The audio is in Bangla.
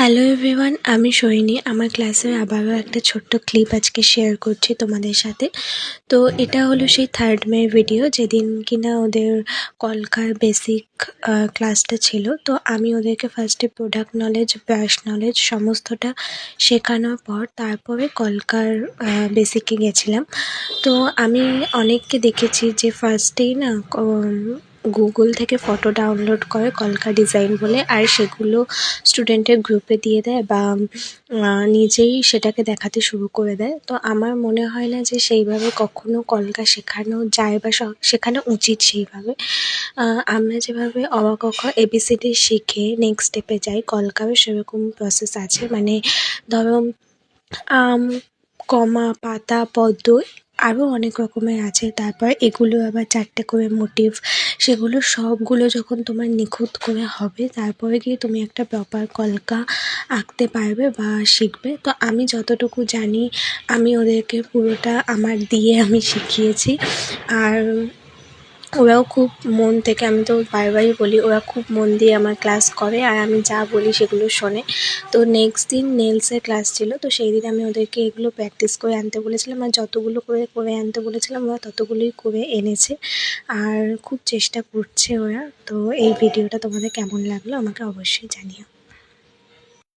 হ্যালো এভরিওয়ান আমি সোহিনী আমার ক্লাসের আবারও একটা ছোট্ট ক্লিপ আজকে শেয়ার করছি তোমাদের সাথে। তো এটা হলো সেই থার্ড মের ভিডিও যেদিন কিনা ওদের কলকার বেসিক ক্লাসটা ছিল। তো আমি ওদেরকে ফার্স্টে প্রোডাক্ট নলেজ ব্রাশ নলেজ সমস্তটা শেখানোর পর তারপরে কলকার বেসিকে গেছিলাম। তো আমি অনেককে দেখেছি যে ফার্স্টেই না গুগল থেকে ফটো ডাউনলোড করে কলকা ডিজাইন বলে, আর সেগুলো স্টুডেন্টের গ্রুপে দিয়ে দেয় বা নিজেই সেটাকে দেখাতে শুরু করে দেয়। তো আমার মনে হয় না যে সেইভাবে কখনো কলকা শেখানো যায় বা শেখানো উচিত সেইভাবে। আমরা যেভাবে অ আ ক খ এবিসিডি শিখে নেক্সট স্টেপে যাই কলকারও সেরকম প্রসেস আছে। মানে ধরো, আম, কমা, পাতা, পদ্ম আরও অনেক রকমের আছে। তারপর এগুলো আবার চারটে করে মোটিভ সেগুলো সবগুলো যখন তোমার নিখুঁত করে হবে, তারপরে গিয়ে তুমি একটা প্রপার কলকা আঁকতে পারবে বা শিখবে। তো আমি যতটুকু জানি, আমি ওদেরকে পুরোটা আমার দিয়ে আমি শিখিয়েছি। আর ওরাও খুব মন থেকে, আমি তো বারবারই বলি, ওরা খুব মন দিয়ে আমার ক্লাস করে আর আমি যা বলি সেগুলো শোনে। তো নেক্সট দিন নেলসের ক্লাস ছিল, তো সেই দিন আমি ওদেরকে এগুলো প্র্যাকটিস করে আনতে বলেছিলাম আর যতগুলো করে করে আনতে বলেছিলাম, ওরা ততগুলোই করে এনেছে। আর খুব চেষ্টা করছে ওরা, তো এই ভিডিওটা তোমাদের কেমন লাগল আমাকে অবশ্যই জানিও।